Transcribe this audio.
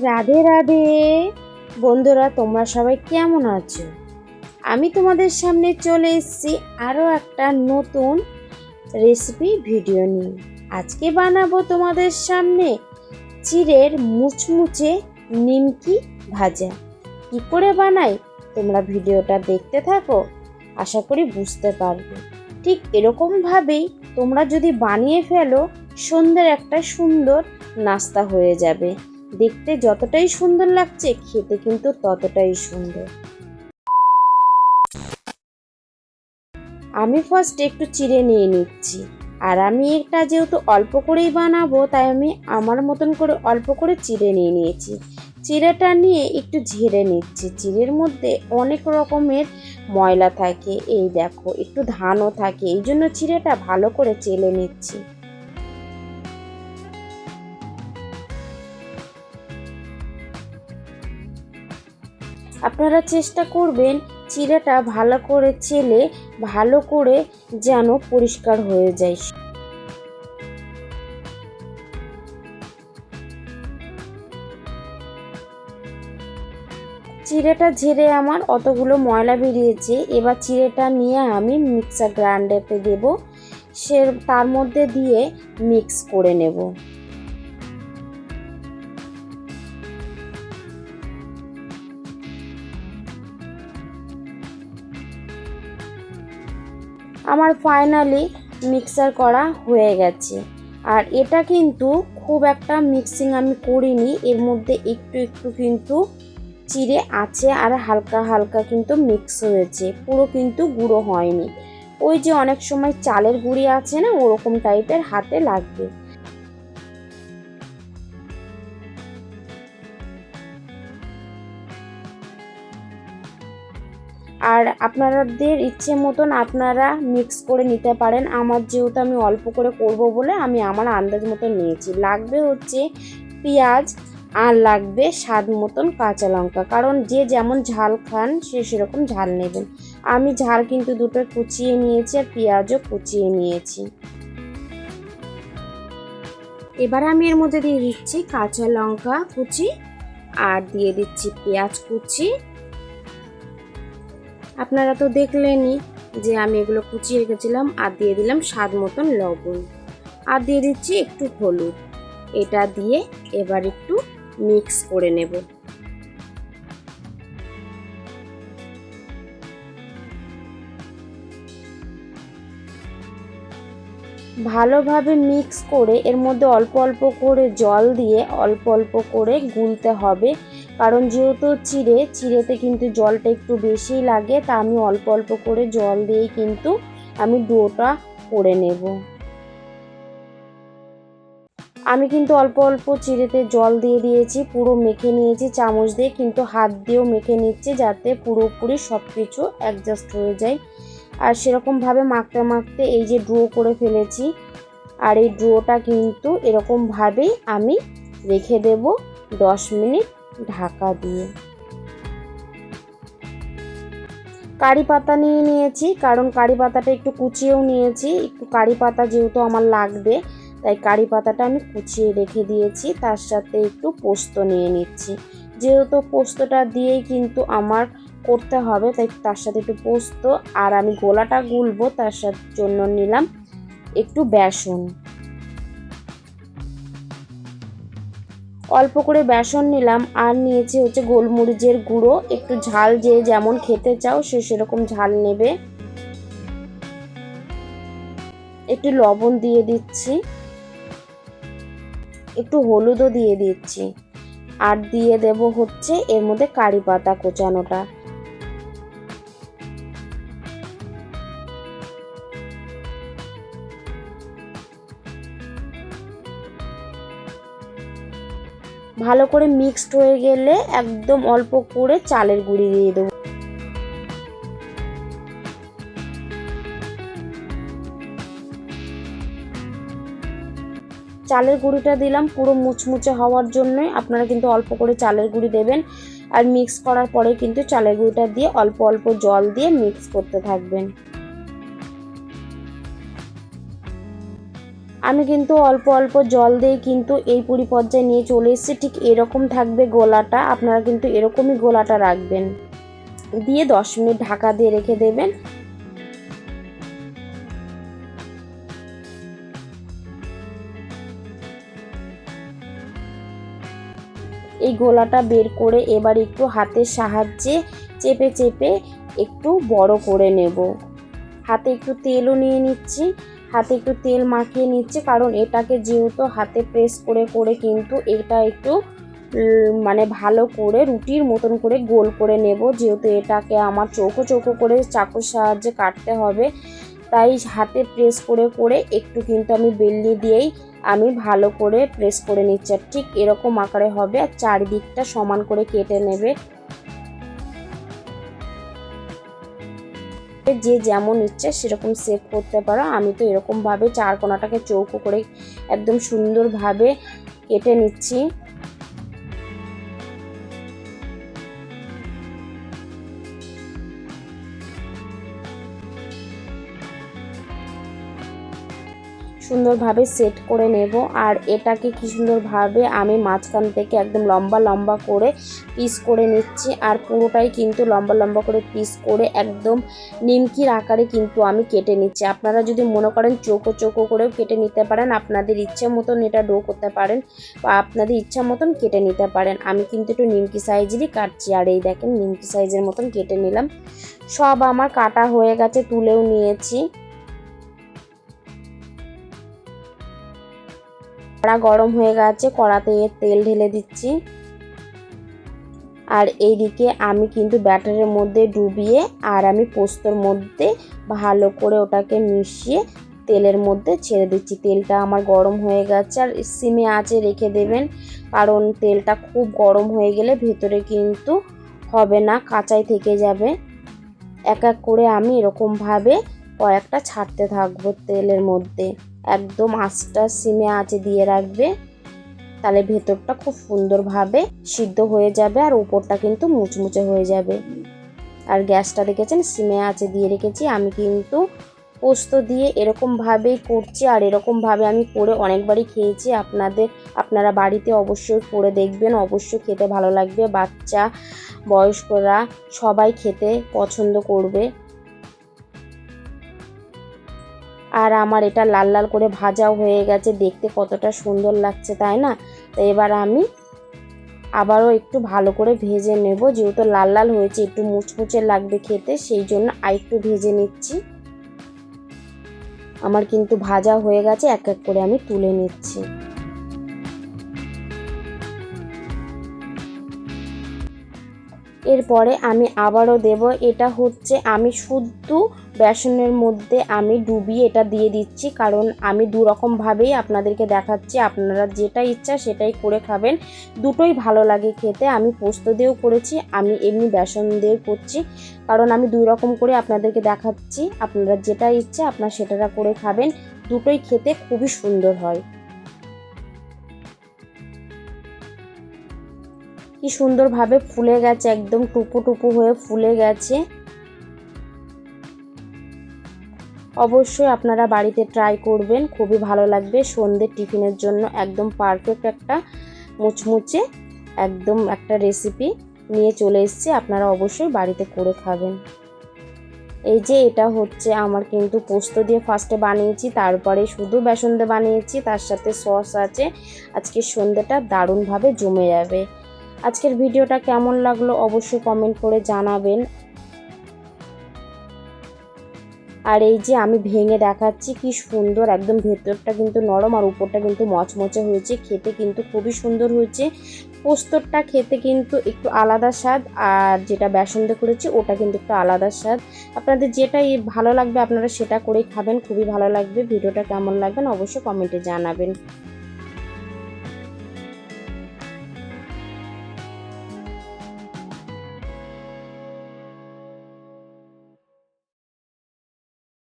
রাধে রাধে। বন্ধুরা, তোমরা সবাই কেমন আছো? আমি তোমাদের সামনে চলে এসেছি আরও একটা নতুন রেসিপি ভিডিও নিয়ে। আজকে বানাবো তোমাদের সামনে চিড়ের মুচমুচে নিমকি ভাজা। কি করে বানাই? তোমরা ভিডিওটা দেখতে থাকো, আশা করি বুঝতে পারবে। ঠিক এরকমভাবেই তোমরা যদি বানিয়ে ফেলো সন্ধ্যের একটা সুন্দর নাস্তা হয়ে যাবে। দেখতে যতটাই সুন্দর লাগছে, খেতে কিন্তু ততটাই সুন্দর। আমি ফার্স্ট একটু চিড়ে নিয়ে নিচ্ছি। আর আমি এটা যেহেতু অল্প করেই বানাবো, তাই আমি আমার মতন করে অল্প করে চিড়ে নিয়ে নিয়েছি। চিড়েটা নিয়ে একটু ঝেড়ে নিচ্ছি। চিড়ের মধ্যে অনেক রকমের ময়লা থাকে, এই দেখো, একটু ধানও থাকে, এই জন্য চিড়েটা ভালো করে চেলে নিচ্ছি। আপনারা চেষ্টা করবেন চিড়েটা ভালো করে চেলে ভালো করে যেন পরিষ্কার হয়ে যায়। চিড়েটা ঝেড়ে আমার অতগুলো ময়লা বেরিয়েছে, এবার চিড়েটা নিয়ে আমি মিক্সার গ্রাইন্ডারে দেব, সে তার মধ্যে দিয়ে মিক্স করে নেব। আমার ফাইনালি মিক্সার করা হয়ে গেছে। আর এটা কিন্তু খুব একটা মিক্সিং আমি করিনি, এর মধ্যে একটু একটু কিন্তু চিড়ে আছে আর হালকা হালকা কিন্তু মিক্স হয়েছে, পুরো কিন্তু গুঁড়ো হয়নি। ওই যে অনেক সময় চালের গুঁড়ি আছে না, ওরকম টাইপের হাতে লাগবে। আর আপনাদের ইচ্ছে মতন আপনারা মিক্স করে নিতে পারেন। আমার যেহেতু আমি অল্প করে করব বলে আমি আমার আন্দাজ মতো নিয়েছি। লাগবে হচ্ছে পেঁয়াজ আর লাগবে স্বাদ মতন কাঁচা লঙ্কা। কারণ যে যেমন ঝাল খান, সে সেরকম ঝাল নেবেন। আমি ঝাল কিন্তু দুটো কুচিয়ে নিয়েছি আর পেঁয়াজও কুচিয়ে নিয়েছি। এবার আমি এর মধ্যে দিয়ে দিচ্ছি কাঁচা লঙ্কা কুচি আর দিয়ে দিচ্ছি পেঁয়াজ কুচি। আপনারা তো দেখলেনই যে আমি এগুলো কুচিয়ে রেখেছিলাম আর দিয়ে দিলাম স্বাদ মতন লবণ। আর দিয়ে দিচ্ছি একটু হলুদ। এটা দিয়ে এবার একটু মিক্স করে নেব। ভালোভাবে মিক্স করে এর মধ্যে অল্প অল্প করে জল দিয়ে অল্প অল্প করে গুলতে হবে। কারণ যেহেতু চিড়ে, চিড়েতে কিন্তু জলটা একটু বেশি লাগে, তা আমি অল্প অল্প করে জল দিয়েই কিন্তু আমি ডোটা করে নেব। আমি কিন্তু অল্প অল্প চিড়েতে জল দিয়ে দিয়েছি, পুরো মেখে নিয়েছি, চামচ দিয়ে কিন্তু হাত দিয়েও মেখে নিচ্ছি, যাতে পুরোপুরি সব কিছু অ্যাডজাস্ট হয়ে যায়। আর সেরকমভাবে মাখতে মাখতে এই যে ড্রো করে ফেলেছি, আর এই ড্রোটা কিন্তু এরকমভাবেই আমি রেখে দেব দশ মিনিট। ঢাকা দিয়ে। কারি পাতা নিয়ে নিয়েছি, কারণ কারি পাতাটা একটু কুচিয়েও নিয়েছি। একটু কারি পাতা যেহেতু আমার লাগবে, তাই কারি পাতাটা আমি কুচিয়ে রেখে দিয়েছি। তার সাথে একটু পোস্ত নিয়ে নিচ্ছি। যেহেতু পোস্তটা দিয়েই কিন্তু আমার করতে হবে, তাই তার সাথে একটু পোস্ত। আর আমি গোলাটা গুলবো, তার সাথে জন্য নিলাম একটু বেসন। অল্প করে বেসন নিলাম, আর নিয়েছি হচ্ছে গোলমরিচের গুঁড়ো। একটু ঝাল যে যেমন খেতে চাও সে সেরকম ঝাল নেবে। একটু লবণ দিয়ে দিচ্ছি। একটু হলুদও দিয়ে দিচ্ছি। আর দিয়ে দেব হচ্ছে এর মধ্যে কারি পাতা কোচানোটা। ভালো করে মিক্সড হয়ে গেলে একদম অল্প করে চালের গুঁড়ি দিয়ে দেবো। চালের গুঁড়িটা দিলাম পুরো মুচমুচে হওয়ার জন্যই আপনারা কিন্তু অল্প করে চালের গুঁড়ি দেবেন। আর মিক্স করার পরে কিন্তু চালের গুঁড়িটা দিয়ে অল্প অল্প জল দিয়ে মিক্স করতে থাকবেন। আমি কিন্তু অল্প অল্প জল দিয়ে কিন্তু এই পুরি পর্যায়ে নিয়ে চলে এসেছি। ঠিক এরকম থাকবে গোলাটা, আপনারা কিন্তু এরকমই গোলাটা রাখবেন। দিয়ে দশ মিনিট ঢাকা দিয়ে রেখে দেবেন। এই গোলাটা বের করে এবার একটু হাতের সাহায্যে চেপে চেপে একটু বড় করে নেব। হাতে একটু তেলও নিয়ে নিচ্ছি। হাতে একটু তেল মাখিয়ে নিচ্ছি, কারণ এটাকে যেহেতু হাতে প্রেস করে করে কিন্তু এটা একটু মানে ভালো করে রুটির মতন করে গোল করে নেব। যেহেতু এটাকে আমার চৌকো চৌকো করে চাকুর সাহায্যে কাটতে হবে। তাই হাতে প্রেস করে করে একটু কিন্তু আমি বেলনি দিয়েই আমি ভালো করে প্রেস করে নিচ্ছি। ঠিক এরকম আকারে হবে, আর চারিদিকটা সমান করে কেটে নেবে। যে যেমন ইচ্ছে সেরকম সেভ করতে পারো। আমি তো এরকমভাবে চার কোনাটাকে চৌকো করে একদম সুন্দরভাবে কেটে নিচ্ছি। সুন্দরভাবে সেট করে নেব। আর এটাকে কি সুন্দরভাবে আমি মাঝখান থেকে একদম লম্বা লম্বা করে পিস করে নিচ্ছি। আর পুরোটাই কিন্তু লম্বা লম্বা করে পিস করে একদম নিমকির আকারে কিন্তু আমি কেটে নিচ্ছি। আপনারা যদি মনে করেন চৌকো চৌকো করেও কেটে নিতে পারেন, আপনাদের ইচ্ছে মতন এটা ডো করতে পারেন বা আপনাদের ইচ্ছা মতন কেটে নিতে পারেন। আমি কিন্তু একটু নিমকি সাইজেরই কাটছি। আর এই দেখেন নিমকি সাইজের মতন কেটে নিলাম। সব আমার কাটা হয়ে গেছে, তুলেও নিয়েছি। কড়া গরম হয়ে গেছে, কড়াতে তেল ঢেলে দিচ্ছি। আর এইদিকে আমি কিন্তু ব্যাটারের মধ্যে ডুবিয়ে আর আমি পোস্তর মধ্যে ভালো করে ওটাকে মিশিয়ে তেলের মধ্যে ছেড়ে দিচ্ছি। তেলটা আমার গরম হয়ে গেছে আর সিমে আঁচে রেখে দেবেন, কারণ তেলটা খুব গরম হয়ে গেলে ভেতরে কিন্তু হবে না, কাঁচাই থেকে যাবে। এক এক করে আমি এরকমভাবে কয়েকটা ছাড়তে থাকব তেলের মধ্যে। একদম আঁচটা সিমে আঁচে দিয়ে রাখবে। তাহলে ভেতরটা খুব সুন্দরভাবে সিদ্ধ হয়ে যাবে আর উপরটা কিন্তু মুচমুচে হয়ে যাবে। আর গ্যাসটা দেখেছেন? সিমে আঁচে দিয়ে রেখেছি। আমি কিন্তু পোস্ত দিয়ে এরকমভাবেই করছি আর এরকমভাবে আমি করে অনেকবারই খেয়েছি। আপনাদের, আপনারা বাড়িতে অবশ্যই করে দেখবেন। অবশ্যই খেতে ভালো লাগবে। বাচ্চা, বয়স্করা সবাই খেতে পছন্দ করবে। আর আমার এটা লাল লাল করে ভাজাও হয়ে গেছে, দেখতে কতটা সুন্দর লাগছে, তাই না? তো এবার আমি আবারও একটু ভালো করে ভেজে নেব, যেহেতু লাল লাল হয়েছে, একটু মুচমুচে লাগবে খেতে, সেই জন্য আর একটু ভেজে নিচ্ছি। আমার কিন্তু ভাজা হয়ে গেছে, এক এক করে আমি তুলে নিচ্ছি। এরপরে আমি আবারও দেব, এটা হচ্ছে আমি শুদ্ধ বেসনের মধ্যে আমি ডুবিয়ে এটা দিয়ে দিচ্ছি, কারণ আমি দু রকমভাবেই আপনাদেরকে দেখাচ্ছি। আপনারা যেটা ইচ্ছা সেটাই করে খাবেন। দুটোই ভালো লাগে খেতে। আমি পোস্ত দিয়েও করেছি, আমি এমনি বেসন দিয়েও করছি, কারণ আমি দুই রকম করে আপনাদেরকে দেখাচ্ছি। আপনারা যেটা ইচ্ছা আপনারা সেটা করে খাবেন। দুটোই খেতে খুবই সুন্দর হয়। কি সুন্দরভাবে ফুলে গেছে, একদম টুপু টুপু হয়ে ফুলে গেছে। অবশ্যই আপনারা বাড়িতে ট্রাই করবেন, খুবই ভালো লাগবে। সন্ধ্যের টিফিনের জন্য একদম পারফেক্ট একটা মুচমুচে একদম একটা রেসিপি নিয়ে চলে এসছে। আপনারা অবশ্যই বাড়িতে করে খাবেন। এই যে এটা হচ্ছে আমার কিন্তু পোস্ত দিয়ে ফার্স্টে বানিয়েছি, তারপরে শুধু বেসন দিয়ে বানিয়েছি, তার সাথে সস আছে। আজকে সন্ধ্যেটা দারুণভাবে জমে যাবে। আজকের ভিডিওটা কেমন লাগল অবশ্যই কমেন্ট করে জানাবেন। আর এই যে আমি ভেঙে দেখাচ্ছি, কি সুন্দর, একদম ভেতরটা কিন্তু নরম আর উপরটা কিন্তু মচমচে হয়েছে, খেতে কিন্তু খুবই সুন্দর হয়েছে। পোস্তরটা খেতে কিন্তু একটু আলাদা স্বাদ আর যেটা বেসন দিয়ে করেছি, ওটা কিন্তু একটু আলাদা স্বাদ। আপনাদের যেটাই ভালো লাগবে আপনারা সেটা করেই খাবেন, খুবই ভালো লাগবে। ভিডিওটা কেমন লাগবেন অবশ্যই কমেন্টে জানাবেন।